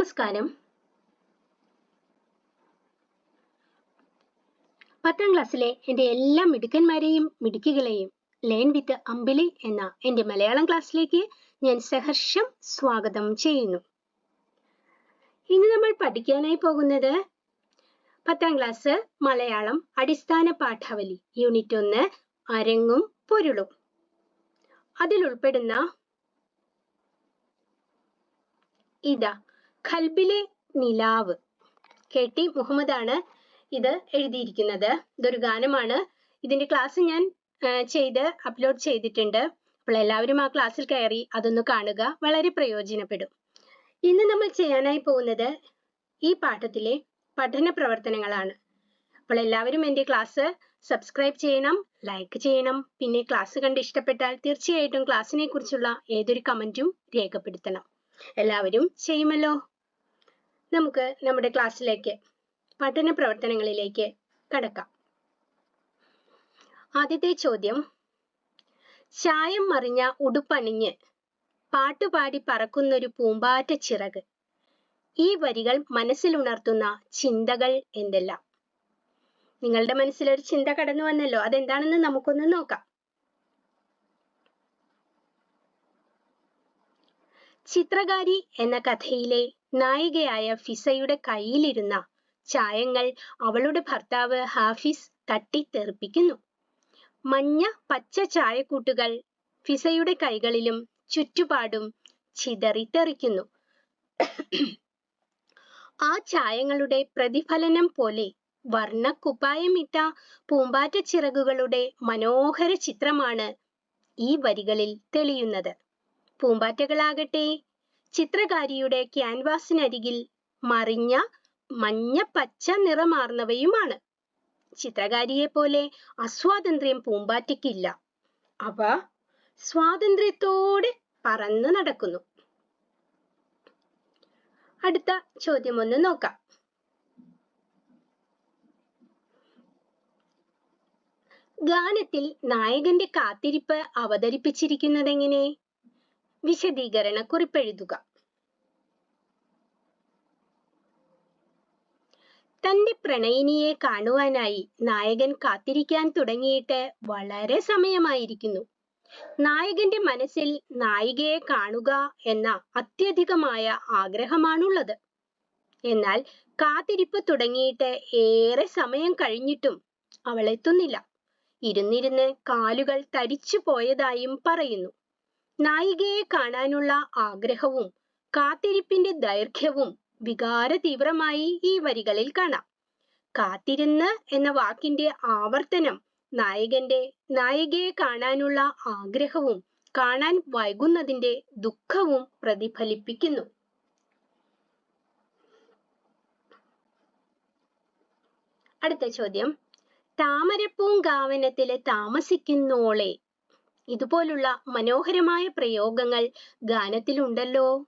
നമസ്കാരം. പത്താം ക്ലാസ്സിലെ എന്റെ എല്ലാ മിടുക്കന്മാരെയും മിടുക്കികളെയും ലേൺ വിത്ത് അമ്പിളി എന്ന എന്റെ മലയാളം ക്ലാസ്സിലേക്ക് ഞാൻ സഹർഷം സ്വാഗതം ചെയ്യുന്നു. ഇന്ന് നമ്മൾ പഠിക്കാനായി പോകുന്നത് പത്താം ക്ലാസ് മലയാളം അടിസ്ഥാന പാഠാവലി യൂണിറ്റ് ഒന്ന് അരങ്ങും പൊരുളും. അതിൽ ഉൾപ്പെടുന്ന ഇതാ ഖൽബിലെ നിലാവ്. കെ. ടി. മുഹമ്മദാണ് ഇത് എഴുതിയിരിക്കുന്നത്. ഇതൊരു ഗാനമാണ്. ഇതിന്റെ ക്ലാസ് ഞാൻ ചെയ്ത് അപ്ലോഡ് ചെയ്തിട്ടുണ്ട്. അപ്പോൾ എല്ലാവരും ആ ക്ലാസ്സിൽ കയറി അതൊന്ന് കാണുക. വളരെ പ്രയോജനപ്പെടും. ഇന്ന് നമ്മൾ ചെയ്യാനായി പോകുന്നത് ഈ പാഠത്തിലെ പഠന പ്രവർത്തനങ്ങളാണ്. അപ്പോൾ എല്ലാവരും എന്റെ ക്ലാസ് സബ്സ്ക്രൈബ് ചെയ്യണം ലൈക്ക് ചെയ്യണം. പിന്നെ ക്ലാസ് കണ്ട് ഇഷ്ടപ്പെട്ടാൽ തീർച്ചയായിട്ടും ക്ലാസ്സിനെ കുറിച്ചുള്ള ഏതൊരു കമന്റും രേഖപ്പെടുത്തണം. എല്ലാവരും ചെയ്യുമല്ലോ? നമുക്ക് നമ്മുടെ ക്ലാസ്സിലേക്ക് പഠന പ്രവർത്തനങ്ങളിലേക്ക് കടക്കാം. ആദ്യത്തെ ചോദ്യം ചായം മറിഞ്ഞ ഉടുപ്പണിഞ്ഞ് പാട്ടുപാടി പറക്കുന്നൊരു പൂമ്പാറ്റ ചിറക്. ഈ വരികൾ മനസ്സിലുണർത്തുന്ന ചിന്തകൾ എന്തെല്ലാം? നിങ്ങളുടെ മനസ്സിൽ ഒരു ചിന്ത കടന്നു വന്നല്ലോ അതെന്താണെന്ന് നമുക്കൊന്ന് നോക്കാം. ചിത്രകാരി എന്ന കഥയിലെ നായികയായ ഫിസയുടെ കയ്യിലിരുന്ന ചായങ്ങൾ അവളുടെ ഭർത്താവ് ഹാഫിസ് തട്ടിത്തെറിപ്പിക്കുന്നു. മഞ്ഞ പച്ച ചായക്കൂട്ടുകൾ ഫിസയുടെ കൈകളിലും ചുറ്റുപാടും ചിതറിത്തെറിക്കുന്നു. ആ ചായങ്ങളുടെ പ്രതിഫലനം പോലെ വർണക്കുപ്പായമിട്ട പൂമ്പാറ്റ ചിറകുകളുടെ മനോഹര ചിത്രമാണ് ഈ വരികളിൽ തെളിയുന്നത്. പൂമ്പാറ്റകളാകട്ടെ. ചിത്രകാരിയുടെ ക്യാൻവാസിനരികിൽ മറിഞ്ഞ മഞ്ഞ പച്ച നിറമാർന്നവയുമാണ്. ചിത്രകാരിയെ പോലെ അസ്വാതന്ത്ര്യം പൂമ്പാറ്റയ്ക്കില്ല. അവ സ്വാതന്ത്ര്യത്തോടെ പറന്നു നടക്കുന്നു. അടുത്ത ചോദ്യം ഒന്ന് നോക്കാം. ഗാനത്തിൽ നായകന്റെ കാത്തിരിപ്പ് അവതരിപ്പിച്ചിരിക്കുന്നതെങ്ങനെ? വിശദീകരണ കുറിപ്പെഴുതുക തന്റെ പ്രണയിനിയെ കാണുവാനായി നായകൻ കാത്തിരിക്കാൻ തുടങ്ങിയിട്ട് വളരെ സമയമായിരിക്കുന്നു. നായകന്റെ മനസ്സിൽ നായികയെ കാണുക എന്ന അത്യധികമായ ആഗ്രഹമാണുള്ളത്. എന്നാൽ കാത്തിരിപ്പ് തുടങ്ങിയിട്ട് ഏറെ സമയം കഴിഞ്ഞിട്ടും അവൾ എത്തുന്നില്ല. ഇരുന്നിരുന്ന് കാലുകൾ തരിച്ചു പോയതായും പറയുന്നു. നായികയെ കാണാനുള്ള ആഗ്രഹവും കാത്തിരിപ്പിന്റെ ദൈർഘ്യവും വികാര തീവ്രമായി ഈ വരികളിൽ കാണാം. കാത്തിരുന്ന് എന്ന വാക്കിന്റെ ആവർത്തനം നായകന്റെ നായികയെ കാണാനുള്ള ആഗ്രഹവും കാണാൻ വൈകുന്നതിന്റെ ദുഃഖവും പ്രതിഫലിപ്പിക്കുന്നു. അടുത്ത ചോദ്യം. താമരപ്പൂങ്കാവനത്തിലെ താമസിക്കുന്നോളെ ഇതുപോലുള്ള മനോഹരമായ പ്രയോഗങ്ങൾ ഗാനത്തിലുണ്ടല്ലോ.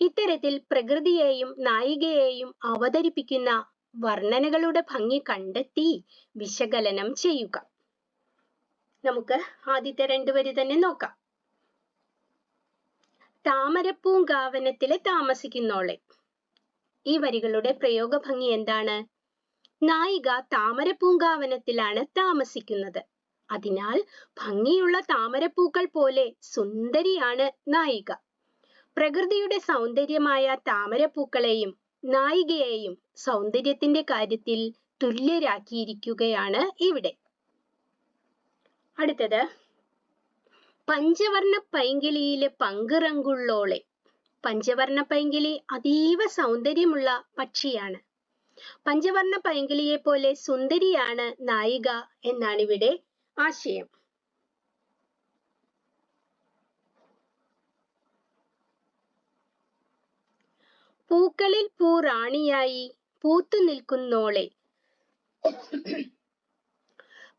ഇത്തരത്തിൽ പ്രകൃതിയെയും നായികയെയും അവതരിപ്പിക്കുന്ന വർണനകളുടെ ഭംഗി കണ്ടെത്തി വിശകലനം ചെയ്യുക. നമുക്ക് ആദ്യത്തെ രണ്ടു വരി തന്നെ നോക്കാം. താമരപ്പൂങ്കാവനത്തിൽ താമസിക്കുന്നോളെ. ഈ വരികളുടെ പ്രയോഗ ഭംഗി എന്താണ്? നായിക താമരപ്പൂങ്കാവനത്തിലാണ് താമസിക്കുന്നത്. അതിനാൽ ഭംഗിയുള്ള താമരപ്പൂക്കൾ പോലെ സുന്ദരിയാണ് നായിക. പ്രകൃതിയുടെ സൗന്ദര്യമായ താമരപ്പൂക്കളെയും നായികയെയും സൗന്ദര്യത്തിന്റെ കാര്യത്തിൽ തുല്യരാക്കിയിരിക്കുകയാണ് ഇവിടെ. അടുത്തത് പഞ്ചവർണ പൈങ്കിളിയിലെ പങ്കുറങ്കുള്ളോളെ. പഞ്ചവർണ പൈങ്കിളി അതീവ സൗന്ദര്യമുള്ള പക്ഷിയാണ്. പഞ്ചവർണ പൈങ്കിളിയെ പോലെ സുന്ദരിയാണ് നായിക എന്നാണ് ഇവിടെ ആശയം. പൂക്കളിൽ പൂ റാണിയായി പൂത്തു നിൽക്കുന്നോളെ.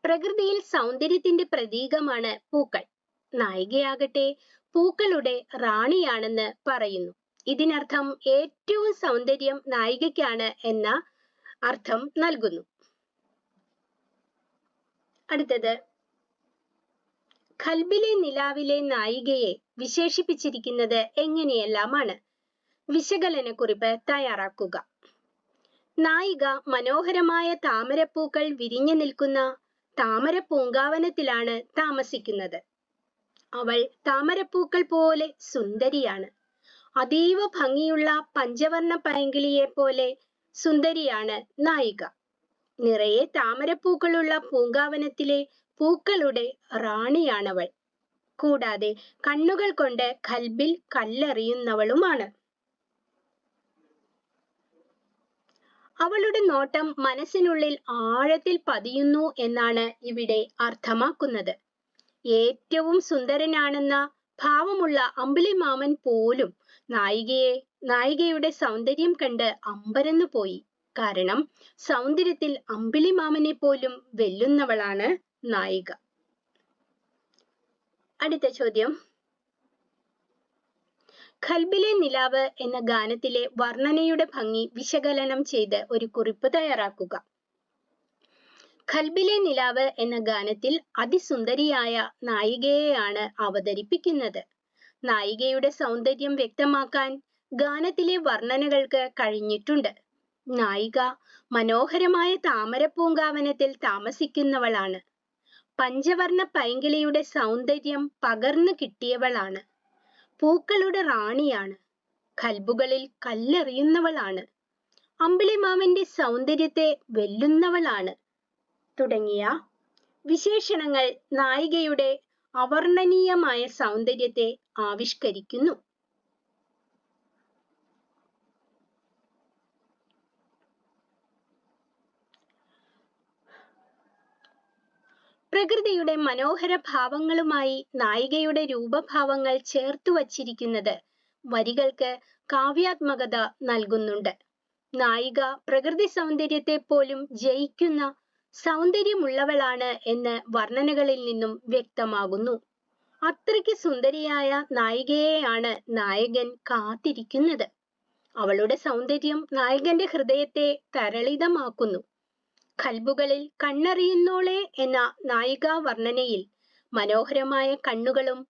പ്രകൃതിയിൽ സൗന്ദര്യത്തിന്റെ പ്രതീകമാണ് പൂക്കൾ. നായികയാകട്ടെ പൂക്കളുടെ റാണിയാണെന്ന് പറയുന്നു. ഇതിനർത്ഥം ഏറ്റവും സൗന്ദര്യം നായികയ്ക്കാണ് എന്ന അർത്ഥം നൽകുന്നു. അടുത്തത് ഖൽബിലെ നിലാവിലെ നായികയെ വിശേഷിപ്പിച്ചിരിക്കുന്നത് എങ്ങനെയെല്ലാമാണ്? വിശകലനക്കുറിപ്പ് തയ്യാറാക്കുക. നായിക മനോഹരമായ താമരപ്പൂക്കൾ വിരിഞ്ഞു നിൽക്കുന്ന താമര പൂങ്കാവനത്തിലാണ് താമസിക്കുന്നത്. അവൾ താമരപ്പൂക്കൾ പോലെ സുന്ദരിയാണ്. അതീവ ഭംഗിയുള്ള പഞ്ചവർണ പൈങ്കിളിയെ പോലെ സുന്ദരിയാണ് നായിക. നിറയെ താമരപ്പൂക്കളുള്ള പൂങ്കാവനത്തിലെ പൂക്കളുടെ റാണിയാണവൾ. കൂടാതെ കണ്ണുകൾ കൊണ്ട് കൽബിൽ കല്ലെറിയുന്നവളുമാണ്. അവളുടെ നോട്ടം മനസ്സിനുള്ളിൽ ആഴത്തിൽ പതിയുന്നു എന്നാണ് ഇവിടെ അർത്ഥമാക്കുന്നത്. ഏറ്റവും സുന്ദരനാണെന്ന ഭാവമുള്ള അമ്പിളി മാമൻ പോലും നായികയെ നായികയുടെ സൗന്ദര്യം കണ്ട് അമ്പരന്നു പോയി കാരണം സൗന്ദര്യത്തിൽ അമ്പിളിമാമനെ പോലും വെല്ലുന്നവളാണ് നായിക. അടുത്ത ചോദ്യം. ഖൽബിലെ നിലാവ് എന്ന ഗാനത്തിലെ വർണനയുടെ ഭംഗി വിശകലനം ചെയ്ത് ഒരു കുറിപ്പ് തയ്യാറാക്കുക. ഖൽബിലെ നിലാവ് എന്ന ഗാനത്തിൽ അതിസുന്ദരിയായ നായികയെയാണ് അവതരിപ്പിക്കുന്നത്. നായികയുടെ സൗന്ദര്യം വ്യക്തമാക്കാൻ ഗാനത്തിലെ വർണനകൾക്ക് കഴിഞ്ഞിട്ടുണ്ട്. നായിക മനോഹരമായ താമരപ്പൂങ്കാവനത്തിൽ താമസിക്കുന്നവളാണ്. പഞ്ചവർണ പൈങ്കിളിയുടെ സൗന്ദര്യം പകർന്നു കിട്ടിയവളാണ്. പൂക്കളുടെ റാണിയാണ്. കൽബുകളിൽ കല്ലെറിയുന്നവളാണ്. അമ്പിളിമാമന്റെ സൗന്ദര്യത്തെ വെല്ലുന്നവളാണ്. തുടങ്ങിയ വിശേഷണങ്ങൾ നായികയുടെ അവർണനീയമായ സൗന്ദര്യത്തെ ആവിഷ്കരിക്കുന്നു. പ്രകൃതിയുടെ മനോഹര ഭാവങ്ങളുമായി നായികയുടെ രൂപഭാവങ്ങൾ ചേർത്തു വച്ചിരിക്കുന്നത് വരികൾക്ക് കാവ്യാത്മകത നൽകുന്നുണ്ട്. നായിക പ്രകൃതി സൗന്ദര്യത്തെ പോലും ജയിക്കുന്ന സൗന്ദര്യമുള്ളവളാണ് എന്ന് വർണനകളിൽ നിന്നും വ്യക്തമാകുന്നു. അത്രയ്ക്ക് സുന്ദരിയായ നായികയെയാണ് നായകൻ കാത്തിരിക്കുന്നത്. അവളുടെ സൗന്ദര്യം നായകന്റെ ഹൃദയത്തെ തരളിതമാക്കുന്നു. കൽബുകളിൽ കണ്ണറിയുന്നോളെ എന്ന നായികാ വർണനയിൽ മനോഹരമായ കണ്ണുകളും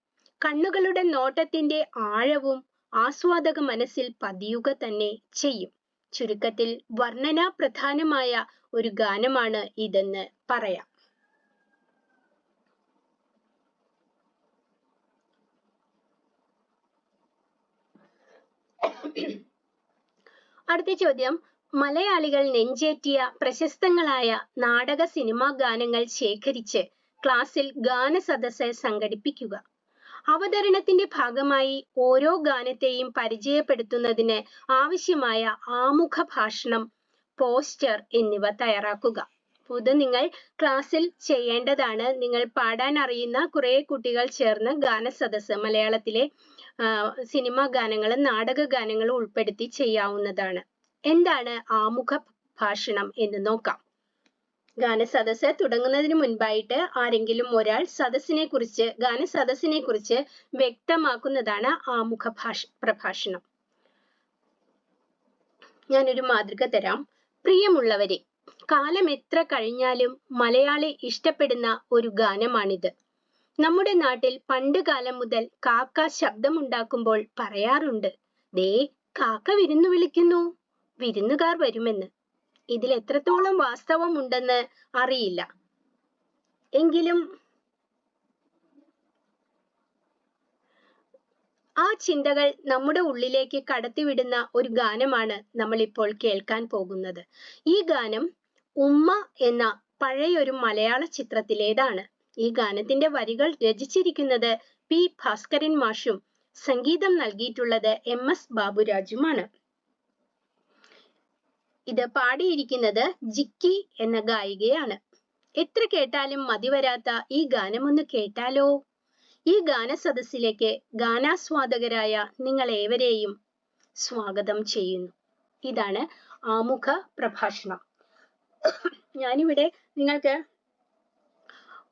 കണ്ണുകളുടെ നോട്ടത്തിന്റെ ആഴവും ആസ്വാദക മനസ്സിൽ പതിയുക തന്നെ ചെയ്യും. ചുരുക്കത്തിൽ വർണന പ്രധാനമായ ഒരു ഗാനമാണ് ഇതെന്ന് പറയാം. അടുത്ത ചോദ്യം. മലയാളികൾ നെഞ്ചേറ്റിയ പ്രശസ്തങ്ങളായ നാടക സിനിമാ ഗാനങ്ങൾ ശേഖരിച്ച് ക്ലാസ്സിൽ ഗാന സദസ്സ് സംഘടിപ്പിക്കുക. അവതരണത്തിന്റെ ഭാഗമായി ഓരോ ഗാനത്തെയും പരിചയപ്പെടുത്തുന്നതിന് ആവശ്യമായ ആമുഖ ഭാഷണം പോസ്റ്റർ എന്നിവ തയ്യാറാക്കുക. ഇത് നിങ്ങൾ ക്ലാസ്സിൽ ചെയ്യേണ്ടതാണ്. നിങ്ങൾ പാടാൻ അറിയുന്ന കുറെ കുട്ടികൾ ചേർന്ന് ഗാന സദസ്സ് മലയാളത്തിലെ സിനിമാ ഗാനങ്ങളും നാടക ഗാനങ്ങളും ഉൾപ്പെടുത്തി ചെയ്യാവുന്നതാണ്. എന്താണ് ആമുഖ ഭാഷണം എന്ന് നോക്കാം. ഗാന സദസ്സ് തുടങ്ങുന്നതിന് മുൻപായിട്ട് ആരെങ്കിലും ഒരാൾ സദസ്സിനെ കുറിച്ച് ഗാന സദസ്സിനെ കുറിച്ച് വ്യക്തമാക്കുന്നതാണ് ആമുഖ ഭാഷ പ്രഭാഷണം. ഞാനൊരു മാതൃക തരാം. പ്രിയമുള്ളവരെ കാലം എത്ര കഴിഞ്ഞാലും മലയാളി ഇഷ്ടപ്പെടുന്ന ഒരു ഗാനമാണിത്. നമ്മുടെ നാട്ടിൽ പണ്ട് കാലം മുതൽ കാക്ക ശബ്ദമുണ്ടാക്കുമ്പോൾ പറയാറുണ്ട് ദേ കാക്ക വിരുന്നു വിളിക്കുന്നു. വിരുന്നുകാർ വരുമെന്ന്. ഇതിൽ എത്രത്തോളം വാസ്തവം ഉണ്ടെന്ന് അറിയില്ല. എങ്കിലും ആ ചിന്തകൾ നമ്മുടെ ഉള്ളിലേക്ക് കടത്തിവിടുന്ന ഒരു ഗാനമാണ് നമ്മൾ ഇപ്പോൾ കേൾക്കാൻ പോകുന്നത്. ഈ ഗാനം ഉമ്മ എന്ന പഴയൊരു മലയാള ചിത്രത്തിലേതാണ്. ഈ ഗാനത്തിന്റെ വരികൾ രചിച്ചിരിക്കുന്നത് പി ഭാസ്കരൻ മാഷും സംഗീതം നൽകിയിട്ടുള്ളത് എം എസ് ബാബുരാജുമാണ്. ഇത് പാടിയിരിക്കുന്നത് ജിക്കി എന്ന ഗായികയാണ്. എത്ര കേട്ടാലും മതിവരാത്ത ഈ ഗാനം ഒന്ന് കേട്ടാലോ? ഈ ഗാന സദസ്സിലേക്ക് ഗാനാസ്വാദകരായ നിങ്ങൾ ഏവരെയും സ്വാഗതം ചെയ്യുന്നു. ഇതാണ് ആമുഖ പ്രഭാഷണം. ഞാനിവിടെ നിങ്ങൾക്ക്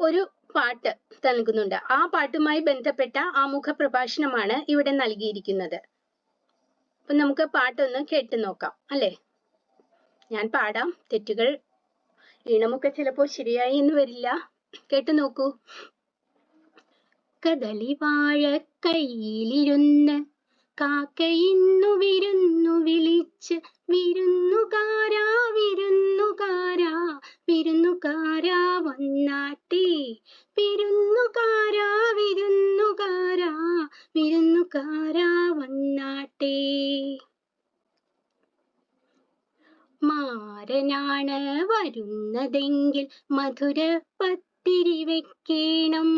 ഒരു പാട്ട് നൽകുന്നുണ്ട്. ആ പാട്ടുമായി ബന്ധപ്പെട്ട ആമുഖ പ്രഭാഷണമാണ് ഇവിടെ നൽകിയിരിക്കുന്നത്. അപ്പൊ നമുക്ക് പാട്ടൊന്ന് കേട്ടു നോക്കാം അല്ലേ? ഞാൻ പാടാം. തെറ്റുകൾ ഈണമൊക്കെ ചിലപ്പോൾ ശരിയായി എന്ന് വരില്ല. കേട്ടു നോക്കൂ. കദളി വാഴ കയ്യിലിരുന്ന് കാക്കയിന്നു വിരുന്നു വിളിച്ച് വിരുന്നുകാരാ വിരുന്നുകാരാ വിരുന്നുകാരാ വന്നാട്ടെ. വിരുന്നുകാരാ വിരുന്നുകാരാ വിരുന്നുകാരാ വന്നാട്ടെ. മാരനാണ് വരുന്നതെങ്കിൽ മധുര പത്തിരി വെക്കേണം.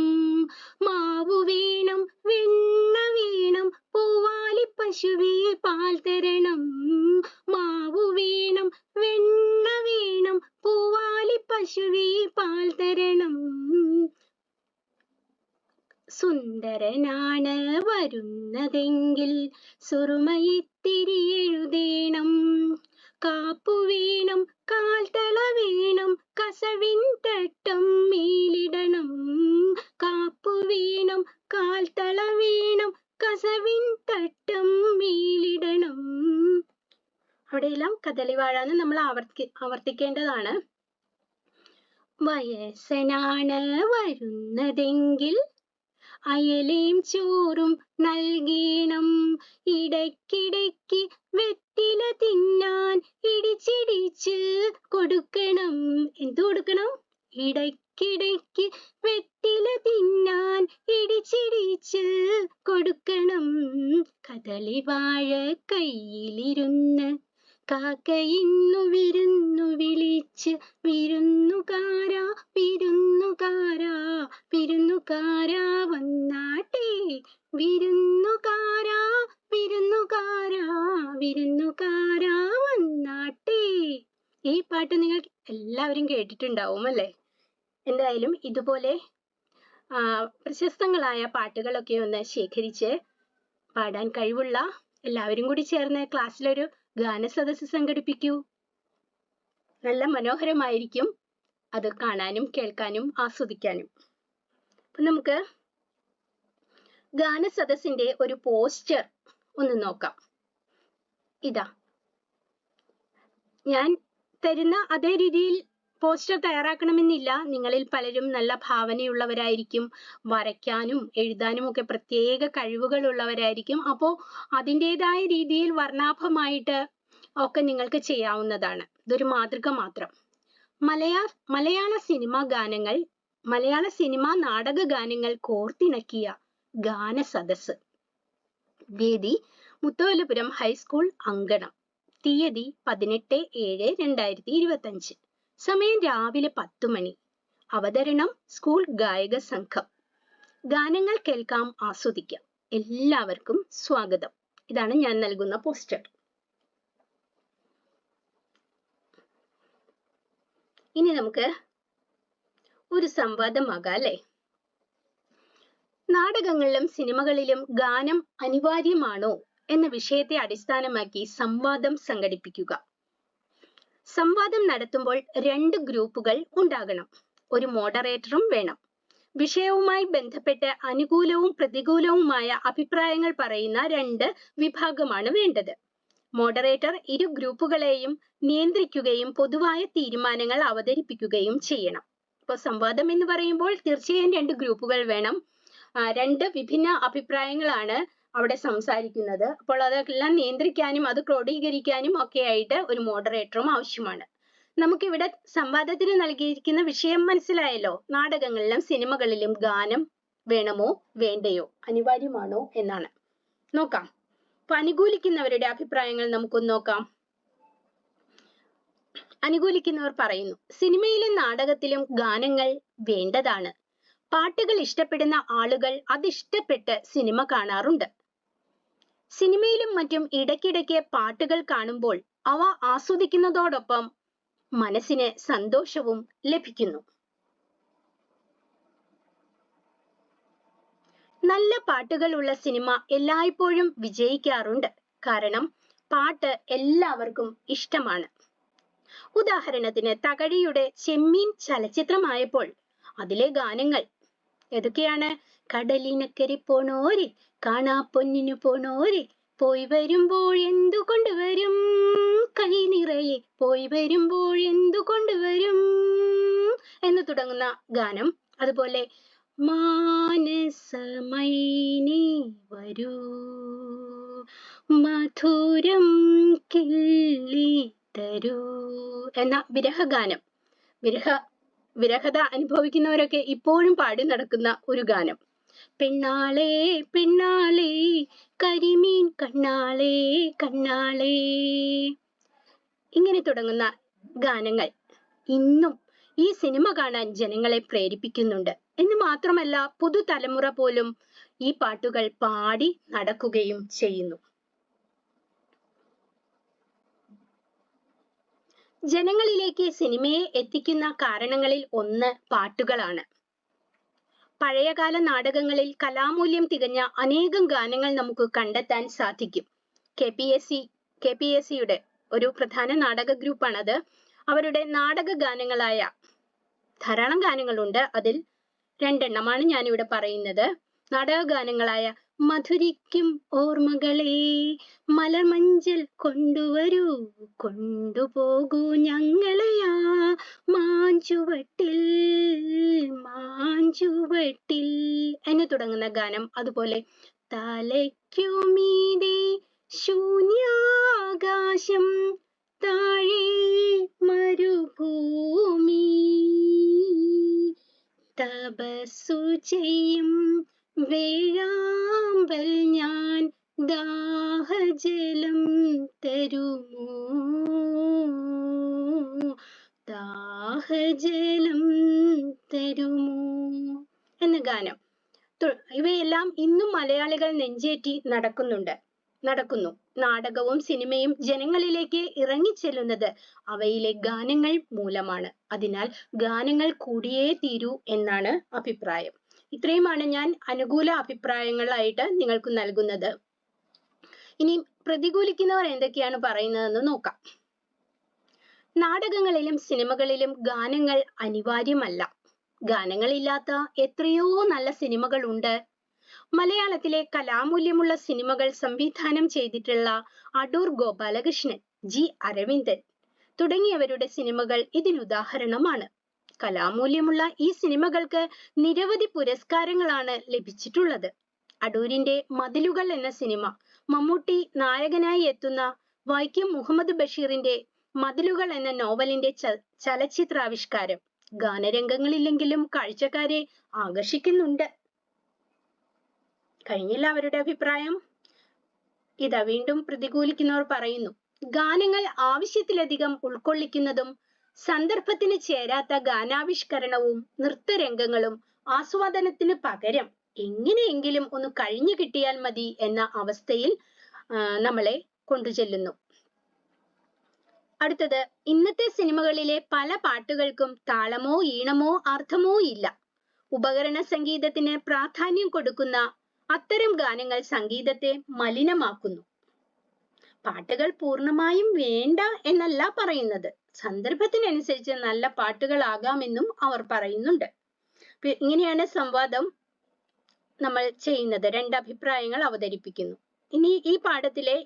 മാവു വേണം വെണ്ണ വേണം പൂവാലി പശുവേ പാൽ തരണം. മാവു വേണം വെണ്ണ വേണം പൂവാലി പശുവേ പാൽ തരണം. സുന്ദരനാണ് വരുന്നതെങ്കിൽ സുറുമയിത്തിരി എഴുതേണം. കാപ്പു വേണം കാൽത്തള വീണം കസവിൻ തട്ടം മേലിടണം. കാപ്പു വേണം കാൽത്തള വീണം കസവിൻ തട്ടം മേലിടണം. അവിടെയെല്ലാം കദളിവാഴാന്ന് നമ്മൾ ആവർത്തി ആവർത്തിക്കേണ്ടതാണ്. വയസ്സനാണ് വരുന്നതെങ്കിൽ അയലയും ചോറും നൽകീണം. ഇടയ്ക്കിടയ്ക്ക് വെറ്റില തിന്നാൻ ഇടിച്ചിടിച്ച് കൊടുക്കണം. എന്തു കൊടുക്കണം? ഇടയ്ക്കിടയ്ക്ക് വെറ്റില തിന്നാൻ ഇടിച്ചിടിച്ച് കൊടുക്കണം. കദളി വാഴ കയ്യിലിരുന്ന് കാക്ക ഇന്നു വിരുന്നു വിളിച്ച് വിരുന്നുകാരാ വിരുന്നുകാരാ വിരുന്നുകാരാ വന്നാട്ടെ വിരുന്നുകാരാ വിരുന്നുകാരാ വിരുന്നുകാരാ വന്നാട്ടെ. ഈ പാട്ട് നിങ്ങൾ എല്ലാവരും കേട്ടിട്ടുണ്ടാവും അല്ലേ? എന്തായാലും ഇതുപോലെ പ്രശസ്തങ്ങളായ പാട്ടുകളൊക്കെ ഒന്ന് ശേഖരിച്ച് പാടാൻ കഴിവുള്ള എല്ലാവരും കൂടി ചേർന്ന് ക്ലാസ്സിലൊരു ഗാനസദസ്സ് സംഘടിപ്പിക്കൂ. നല്ല മനോഹരമായിരിക്കും അത് കാണാനും കേൾക്കാനും ആസ്വദിക്കാനും. അപ്പൊ നമുക്ക് ഗാനസദസ്സിന്റെ ഒരു പോസ്റ്റർ ഒന്ന് നോക്കാം. ഇതാ. ഞാൻ തരുന്ന അതേ രീതിയിൽ പോസ്റ്റർ തയ്യാറാക്കണമെന്നില്ല. നിങ്ങളിൽ പലരും നല്ല ഭാവനയുള്ളവരായിരിക്കും. വരയ്ക്കാനും എഴുതാനും ഒക്കെ പ്രത്യേക കഴിവുകൾ ഉള്ളവരായിരിക്കും അപ്പോൾ അതിന്റെതായ രീതിയിൽ വർണാഭമായിട്ട് ഒക്കെ നിങ്ങൾക്ക് ചെയ്യാവുന്നതാണ്. ഇതൊരു മാതൃക മാത്രം. മലയാ മലയാള സിനിമാ ഗാനങ്ങൾ മലയാള സിനിമാ നാടക ഗാനങ്ങൾ കോർത്തിണക്കിയ ഗാന സദസ് വേദി മുത്തോലപുരം ഹൈസ്കൂൾ അങ്കണം. തീയതി പതിനെട്ട് ഏഴ് രണ്ടായിരത്തി ഇരുപത്തി അഞ്ച് സമയം രാവിലെ പത്തു മണി. അവതരണം സ്കൂൾ ഗായക സംഘം. ഗാനങ്ങൾ കേൾക്കാം ആസ്വദിക്കാം. എല്ലാവർക്കും സ്വാഗതം. ഇതാണ് ഞാൻ നൽകുന്ന പോസ്റ്റർ. ഇനി നമുക്ക് ഒരു സംവാദമാകാം അല്ലേ? നാടകങ്ങളിലും സിനിമകളിലും ഗാനം അനിവാര്യമാണോ എന്ന വിഷയത്തെ അടിസ്ഥാനമാക്കി സംവാദം സംഘടിപ്പിക്കുക. സംവാദം നടത്തുമ്പോൾ രണ്ട് ഗ്രൂപ്പുകൾ ഉണ്ടാകണം. ഒരു മോഡറേറ്ററും വേണം. വിഷയവുമായി ബന്ധപ്പെട്ട് അനുകൂലവും പ്രതികൂലവുമായ അഭിപ്രായങ്ങൾ പറയുന്ന രണ്ട് വിഭാഗമാണ് വേണ്ടത്. മോഡറേറ്റർ ഇരു ഗ്രൂപ്പുകളെയും നിയന്ത്രിക്കുകയും പൊതുവായ തീരുമാനങ്ങൾ അവതരിപ്പിക്കുകയും ചെയ്യണം. ഇപ്പൊ സംവാദം എന്ന് പറയുമ്പോൾ തീർച്ചയായും രണ്ട് ഗ്രൂപ്പുകൾ വേണം. രണ്ട് വിഭിന്ന അഭിപ്രായങ്ങളാണ് അവിടെ സംസാരിക്കുന്നത്. അപ്പോൾ അതെല്ലാം നിയന്ത്രിക്കാനും അത് ക്രോഡീകരിക്കാനും ഒക്കെ ആയിട്ട് ഒരു മോഡറേറ്ററും ആവശ്യമാണ്. നമുക്കിവിടെ സംവാദത്തിന് നൽകിയിരിക്കുന്ന വിഷയം മനസ്സിലായല്ലോ? നാടകങ്ങളിലും സിനിമകളിലും ഗാനം വേണമോ? വേണ്ടയോ? അനിവാര്യമാണോ? എന്നാണ്. നോക്കാം. അപ്പൊ അനുകൂലിക്കുന്നവരുടെ അഭിപ്രായങ്ങൾ നമുക്കൊന്ന് നോക്കാം. അനുകൂലിക്കുന്നവർ പറയുന്നു സിനിമയിലും നാടകത്തിലും ഗാനങ്ങൾ വേണ്ടതാണ്. പാട്ടുകൾ ഇഷ്ടപ്പെടുന്ന ആളുകൾ അതിഷ്ടപ്പെട്ട് സിനിമ കാണാറുണ്ട്. സിനിമയിലും മറ്റും ഇടയ്ക്കിടയ്ക്ക് പാട്ടുകൾ കാണുമ്പോൾ അവ ആസ്വദിക്കുന്നതോടൊപ്പം മനസ്സിന് സന്തോഷവും ലഭിക്കുന്നു. നല്ല പാട്ടുകളുള്ള സിനിമ എല്ലായ്പ്പോഴും വിജയിക്കാറുണ്ട്. കാരണം പാട്ട് എല്ലാവർക്കും ഇഷ്ടമാണ്. ഉദാഹരണത്തിന് തകഴിയുടെ ചെമ്മീൻ ചലച്ചിത്രമായപ്പോൾ അതിലെ ഗാനങ്ങൾ. ഏതൊക്കെയാണ്? കടലിനക്കരെ പോണോരെ കാണാ പൊന്നിനു പോണോരെ. പോയി വരുമ്പോൾ എന്തു കൊണ്ടുവരും കൈ നിറയെ പോയി വരുമ്പോൾ എന്തു കൊണ്ടുവരും എന്ന് തുടങ്ങുന്ന ഗാനം. അതുപോലെ മാനസമൈനി വരൂ. മധുരം കിള്ളി തരൂ എന്ന വിരഹഗാനം. വിരഹ വിരഹത അനുഭവിക്കുന്നവരൊക്കെ ഇപ്പോഴും പാടി നടക്കുന്ന ഒരു ഗാനം. പെണ്ണാളേ പെണ്ണാളേ കരിമീൻ കണ്ണാളേ കണ്ണാളേ. ഇങ്ങനെ തുടങ്ങുന്ന ഗാനങ്ങൾ ഇന്നും ഈ സിനിമ കാണാൻ ജനങ്ങളെ പ്രേരിപ്പിക്കുന്നുണ്ട്. എന്ന് മാത്രമല്ല പുതുതലമുറ പോലും ഈ പാട്ടുകൾ പാടി നടക്കുകയും ചെയ്യുന്നു. ജനങ്ങളിലേക്ക് സിനിമയെ എത്തിക്കുന്ന കാരണങ്ങളിൽ ഒന്ന് പാട്ടുകളാണ്. പഴയകാല നാടകങ്ങളിൽ കലാമൂല്യം തികഞ്ഞ അനേകം ഗാനങ്ങൾ നമുക്ക് കണ്ടെത്താൻ സാധിക്കും. K P S C K P S സിയുടെ ഒരു പ്രധാന നാടക ഗ്രൂപ്പാണത്. അവരുടെ നാടക ഗാനങ്ങളായ ധാരാളം ഗാനങ്ങളുണ്ട്. അതിൽ രണ്ടെണ്ണമാണ് ഞാനിവിടെ പറയുന്നത്. നാടക ഗാനങ്ങളായ മധുരിക്കും ഓർമ്മകളെ മലമഞ്ചൽ കൊണ്ടുവരൂ. കൊണ്ടുപോകൂ ഞങ്ങളെയാ മാഞ്ചുവട്ടിൽ മാഞ്ചുവട്ടിൽ എന്ന് തുടങ്ങുന്ന ഗാനം അതുപോലെ തലയ്ക്കുമീതെ ശൂന്യാകാശം താഴെ മരുഭൂമി. തപസ്സു ചെയ്യും വേഴാമ്പൽ ഞാൻ ദാഹജലം തരുമോ? ദാഹജലം തരുമോ? എന്ന ഗാനം. ഇവയെല്ലാം ഇന്നും മലയാളികൾ നെഞ്ചേറ്റി നടക്കുന്നുണ്ട്. നടക്കുന്നു. നാടകവും സിനിമയും ജനങ്ങളിലേക്ക് ഇറങ്ങിച്ചെല്ലുന്നത് അവയിലെ ഗാനങ്ങൾ മൂലമാണ്. അതിനാൽ ഗാനങ്ങൾ കൂടിയേ തീരൂ എന്നാണ് അഭിപ്രായം. ഇത്രയുമാണ് ഞാൻ അനുകൂല അഭിപ്രായങ്ങളായിട്ട് നിങ്ങൾക്ക് നൽകുന്നത്. ഇനി പ്രതികൂലിക്കുന്നവർ എന്തൊക്കെയാണ് പറയുന്നതെന്ന് നോക്കാം. നാടകങ്ങളിലും സിനിമകളിലും ഗാനങ്ങൾ അനിവാര്യമല്ല. ഗാനങ്ങളില്ലാത്ത എത്രയോ നല്ല സിനിമകൾ ഉണ്ട് മലയാളത്തിലെ കലാമൂല്യമുള്ള സിനിമകൾ സംവിധാനം ചെയ്തിട്ടുള്ള അടൂർ ഗോപാലകൃഷ്ണൻ ജി അരവിന്ദൻ തുടങ്ങിയവരുടെ സിനിമകൾ ഇതിനുദാഹരണമാണ്. കലാമൂല്യമുള്ള ഈ സിനിമകൾക്ക് നിരവധി പുരസ്കാരങ്ങളാണ് ലഭിച്ചിട്ടുള്ളത്. അടൂരിന്റെ മതിലുകൾ എന്ന സിനിമ മമ്മൂട്ടി നായകനായി എത്തുന്ന വൈക്കം മുഹമ്മദ് ബഷീറിന്റെ മതിലുകൾ എന്ന നോവലിന്റെ ച- ചലച്ചിത്രാവിഷ്കാരം ഗാനരംഗങ്ങളില്ലെങ്കിലും കാഴ്ചക്കാരെ ആകർഷിക്കുന്നുണ്ട്. കഴിഞ്ഞില്ല അവരുടെ അഭിപ്രായം? ഇതാ വീണ്ടും പ്രതികൂലിക്കുന്നവർ പറയുന്നു. ഗാനങ്ങൾ ആവശ്യത്തിലധികം ഉൾക്കൊള്ളിക്കുന്നതും സന്ദർഭത്തിന് ചേരാത്ത ഗാനാവിഷ്കരണവും നൃത്തരംഗങ്ങളും ആസ്വാദനത്തിന് പകരം എങ്ങനെയെങ്കിലും ഒന്ന് കഴിഞ്ഞു കിട്ടിയാൽ മതി എന്ന അവസ്ഥയിൽ നമ്മളെ കൊണ്ടുചെല്ലുന്നു. അടുത്തത് ഇന്നത്തെ സിനിമകളിലെ പല പാട്ടുകൾക്കും താളമോ ഈണമോ അർത്ഥമോ ഇല്ല. ഉപകരണ സംഗീതത്തിന് പ്രാധാന്യം കൊടുക്കുന്ന അത്തരം ഗാനങ്ങൾ സംഗീതത്തെ മലിനമാക്കുന്നു. പാട്ടുകൾ പൂർണമായും വേണ്ട എന്നല്ല പറയുന്നത്. സന്ദർഭത്തിനനുസരിച്ച് നല്ല പാട്ടുകളാകാമെന്നും അവർ പറയുന്നുണ്ട്. ഇങ്ങനെയാണ് സംവാദം നമ്മൾ ചെയ്യുന്നത്. രണ്ട് അഭിപ്രായങ്ങൾ അവതരിപ്പിക്കുന്നു. ഇനി ഈ പാഠത്തിലെ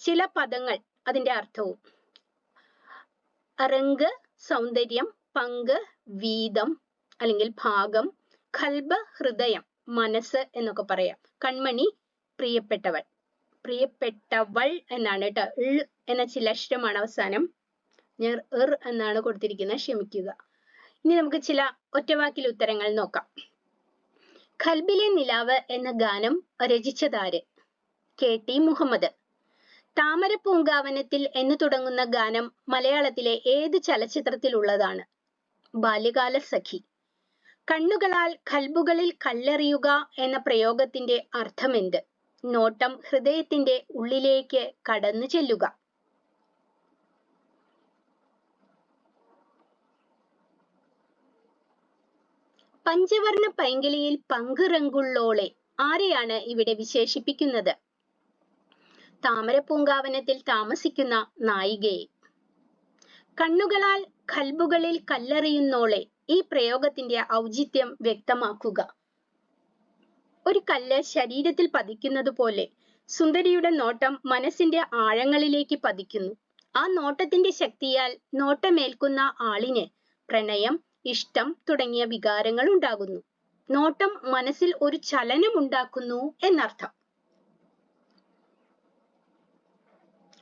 ചില പദങ്ങൾ അതിന്റെ അർത്ഥവും. റങ്ക് സൗന്ദര്യം പങ്ക് വീതം അല്ലെങ്കിൽ ഭാഗം ഖൽബ ഹൃദയം മനസ്സ് എന്നൊക്കെ പറയാം. കൺമണി പ്രിയപ്പെട്ടവൾ. പ്രിയപ്പെട്ടവൾ എന്നാണ് കേട്ടോ. ൾ എന്ന ചിലക്ഷരമാണ് അവസാനം. ഞാൻ ഇർ എന്നാണ് കൊടുത്തിരിക്കുന്നത്. ക്ഷമിക്കുക. ഇനി നമുക്ക് ചില ഒറ്റവാക്കിൽ ഉത്തരങ്ങൾ നോക്കാം. ഖൽബിലെ നിലാവ് എന്ന ഗാനം രചിച്ചതാര്? കെ. ടി. മുഹമ്മദ്. താമര പൂങ്കാവനത്തിൽ എന്ന് തുടങ്ങുന്ന ഗാനം മലയാളത്തിലെ ഏത് ചലച്ചിത്രത്തിലുള്ളതാണ്? ബാല്യകാല സഖി. കണ്ണുകളാൽ ഖൽബുകളിൽ കല്ലെറിയുക എന്ന പ്രയോഗത്തിന്റെ അർത്ഥമെന്ത്? നോട്ടം ഹൃദയത്തിന്റെ ഉള്ളിലേക്ക് കടന്നു ചെല്ലുക. പഞ്ചവർണ പൈങ്കിളിയിൽ പങ്കുറങ്കുള്ളോളെ ആരെയാണ് ഇവിടെ വിശേഷിപ്പിക്കുന്നത്? താമരപ്പൂങ്കാവനത്തിൽ താമസിക്കുന്ന നായികയെ. കണ്ണുകളാൽ കൽബുകളിൽ കല്ലെറിയുന്നോളെ ഈ പ്രയോഗത്തിന്റെ ഔചിത്യം വ്യക്തമാക്കുക. ഒരു കല്ല് ശരീരത്തിൽ പതിക്കുന്നത് പോലെ സുന്ദരിയുടെ നോട്ടം മനസ്സിന്റെ ആഴങ്ങളിലേക്ക് പതിക്കുന്നു. ആ നോട്ടത്തിന്റെ ശക്തിയാൽ നോട്ടമേൽക്കുന്ന ആളിന് പ്രണയം ഇഷ്ടം തുടങ്ങിയ വികാരങ്ങൾ ഉണ്ടാകുന്നു. നോട്ടം മനസ്സിൽ ഒരു ചലനം ഉണ്ടാക്കുന്നു എന്നർത്ഥം.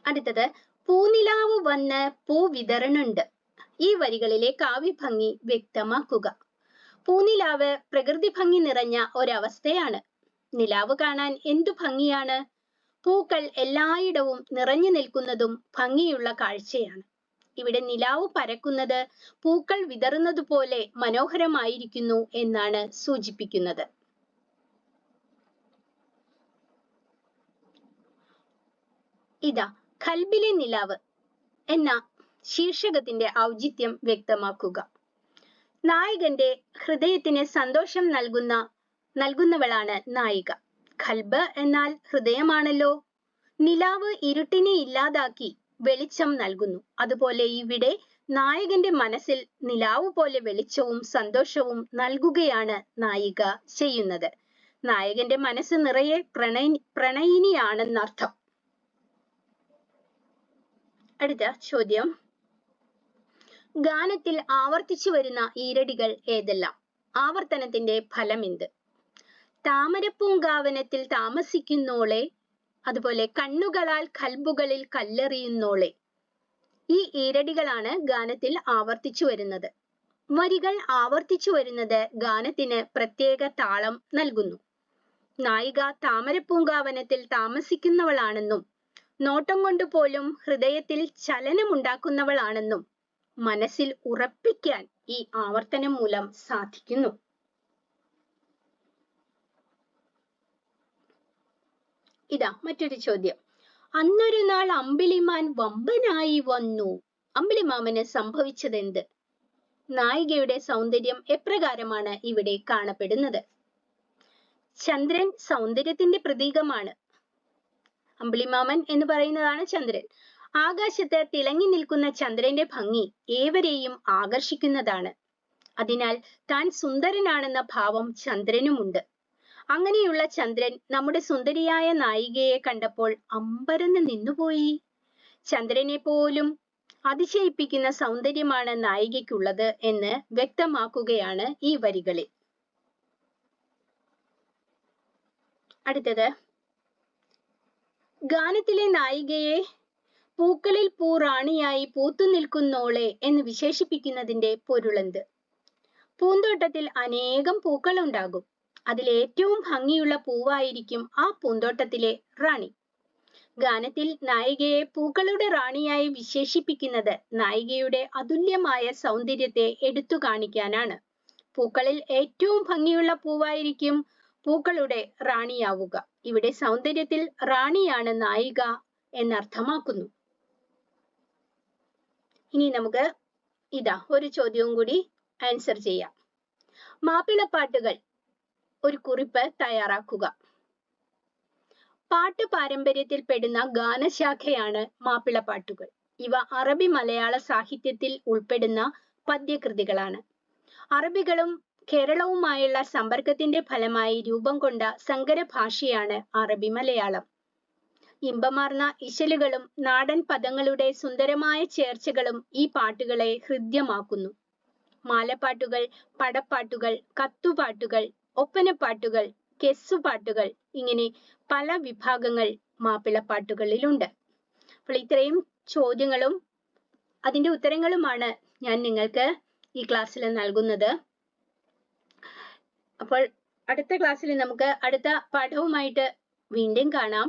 അടുത്തത് പൂനിലാവ് വന്ന് പൂ വിതരണുണ്ട് ഈ വരികളിലെ കാവ്യഭംഗി വ്യക്തമാക്കുക. പൂനിലാവ് പ്രകൃതി ഭംഗി നിറഞ്ഞ ഒരവസ്ഥയാണ്. നിലാവ് കാണാൻ എന്തു ഭംഗിയാണ്? പൂക്കൾ എല്ലായിടവും നിറഞ്ഞു നിൽക്കുന്നതും ഭംഗിയുള്ള കാഴ്ചയാണ്. ഇവിടെ നിലാവ് പരക്കുന്നത് പൂക്കൾ വിതറുന്നത് പോലെ മനോഹരമായിരിക്കുന്നു എന്നാണ് സൂചിപ്പിക്കുന്നത്. ഇതാ ഖൽബിലെ നിലാവ് എന്ന ശീർഷകത്തിന്റെ ഔചിത്യം വ്യക്തമാക്കുക. നായകന്റെ ഹൃദയത്തിന് സന്തോഷം നൽകുന്ന നൽകുന്നവളാണ് നായിക. ഖൽബ് എന്നാൽ ഹൃദയമാണല്ലോ. നിലാവ് ഇരുട്ടിനെ ഇല്ലാതാക്കി വെളിച്ചം നൽകുന്നു. അതുപോലെ ഇവിടെ നായകന്റെ മനസ്സിൽ നിലാവ് പോലെ വെളിച്ചവും സന്തോഷവും നൽകുകയാണ് നായിക ചെയ്യുന്നത്. നായകന്റെ മനസ്സ് നിറയെ പ്രണയി പ്രണയിനിയാണെന്നർത്ഥം. അടുത്ത ചോദ്യം. ഗാനത്തിൽ ആവർത്തിച്ചു വരുന്ന ഈരടികൾ ഏതെല്ലാം? ആവർത്തനത്തിന്റെ ഫലം എന്ത്? താമരപ്പൂങ്കാവനത്തിൽ താമസിക്കുന്നോളെ അതുപോലെ കണ്ണുകളാൽ കൽബുകളിൽ കല്ലെറിയുന്നോളെ. ഈ ഈരടികളാണ് ഗാനത്തിൽ ആവർത്തിച്ചു വരുന്നത്. വരികൾ ആവർത്തിച്ചു വരുന്നത് ഗാനത്തിന് പ്രത്യേക താളം നൽകുന്നു. നായിക താമരപ്പൂങ്കാവനത്തിൽ താമസിക്കുന്നവളാണെന്നും നോട്ടം കൊണ്ട് പോലും ഹൃദയത്തിൽ ചലനമുണ്ടാക്കുന്നവളാണെന്നും മനസ്സിൽ ഉറപ്പിക്കാൻ ഈ ആവർത്തനം മൂലം സാധിക്കുന്നു. ഇതാ മറ്റൊരു ചോദ്യം. അന്നൊരു നാൾ അമ്പിളിമാൻ വമ്പനായി വന്നു. അമ്പിളിമാമന് സംഭവിച്ചതെന്ത്? നായികയുടെ സൗന്ദര്യം എപ്രകാരമാണ് ഇവിടെ കാണപ്പെടുന്നത്? ചന്ദ്രൻ സൗന്ദര്യത്തിന്റെ പ്രതീകമാണ്. അമ്പിളിമാമൻ എന്ന് പറയുന്നതാണ് ചന്ദ്രൻ. ആകാശത്ത് തിളങ്ങി നിൽക്കുന്ന ചന്ദ്രന്റെ ഭംഗി ഏവരെയും ആകർഷിക്കുന്നതാണ്. അതിനാൽ താൻ സുന്ദരനാണെന്ന ഭാവം ചന്ദ്രനുമുണ്ട്. അങ്ങനെയുള്ള ചന്ദ്രൻ നമ്മുടെ സുന്ദരിയായ നായികയെ കണ്ടപ്പോൾ അമ്പരന്ന് നിന്നുപോയി. ചന്ദ്രനെ പോലും അതിശയിപ്പിക്കുന്ന സൗന്ദര്യമാണ് നായികയ്ക്കുള്ളത് എന്ന് വ്യക്തമാക്കുകയാണ് ഈ വരികളിൽ. അടുത്തത് ഗാനത്തിലെ നായികയെ പൂക്കളിൽ പൂറാണിയായി പൂത്തു നിൽക്കുന്നോളെ എന്ന് വിശേഷിപ്പിക്കുന്നതിന്റെ പൊരുളെന്ത്? പൂന്തോട്ടത്തിൽ അനേകം പൂക്കൾ ഉണ്ടാകും അതിൽ ഏറ്റവും ഭംഗിയുള്ള പൂവായിരിക്കും ആ പൂന്തോട്ടത്തിലെ റാണി. ഗാനത്തിൽ നായികയെ പൂക്കളുടെ റാണിയായി വിശേഷിപ്പിക്കുന്നത് നായികയുടെ അതുല്യമായ സൗന്ദര്യത്തെ എടുത്തു കാണിക്കാനാണ്. പൂക്കളിൽ ഏറ്റവും ഭംഗിയുള്ള പൂവായിരിക്കും പൂക്കളുടെ റാണിയാവുക. ഇവിടെ സൗന്ദര്യത്തിൽ റാണിയാണ് നായിക എന്നർത്ഥമാക്കുന്നു. ഇനി നമുക്ക് ഇതാ ഒരു ചോദ്യവും കൂടി ആൻസർ ചെയ്യാം. മാപ്പിളപ്പാട്ടുകൾ ഒരു കുറിപ്പ് തയ്യാറാക്കുക. പാട്ട് പാരമ്പര്യത്തിൽ പെടുന്ന ഗാനശാഖയാണ് മാപ്പിളപ്പാട്ടുകൾ. ഇവ അറബി മലയാള സാഹിത്യത്തിൽ ഉൾപ്പെടുന്ന പദ്യകൃതികളാണ്. അറബികളും കേരളവുമായുള്ള സമ്പർക്കത്തിന്റെ ഫലമായി രൂപം കൊണ്ട സങ്കര ഭാഷയാണ് അറബി മലയാളം. ഇമ്പമാർന്ന ഇശലുകളും നാടൻ പദങ്ങളുടെ സുന്ദരമായ ചേർച്ചകളും ഈ പാട്ടുകളെ ഹൃദ്യമാക്കുന്നു. മാലപ്പാട്ടുകൾ പടപ്പാട്ടുകൾ കത്തുപാട്ടുകൾ ഒപ്പനപ്പാട്ടുകൾ കെസ്സുപാട്ടുകൾ ഇങ്ങനെ പല വിഭാഗങ്ങൾ മാപ്പിളപ്പാട്ടുകളിലുണ്ട്. അപ്പോൾ ഇത്രയും ചോദ്യങ്ങളും അതിന്റെ ഉത്തരങ്ങളുമാണ് ഞാൻ നിങ്ങൾക്ക് ഈ ക്ലാസ്സിൽ നൽകുന്നത്. അപ്പോൾ അടുത്ത ക്ലാസ്സിൽ നമുക്ക് അടുത്ത പാഠവുമായിട്ട് വീണ്ടും കാണാം.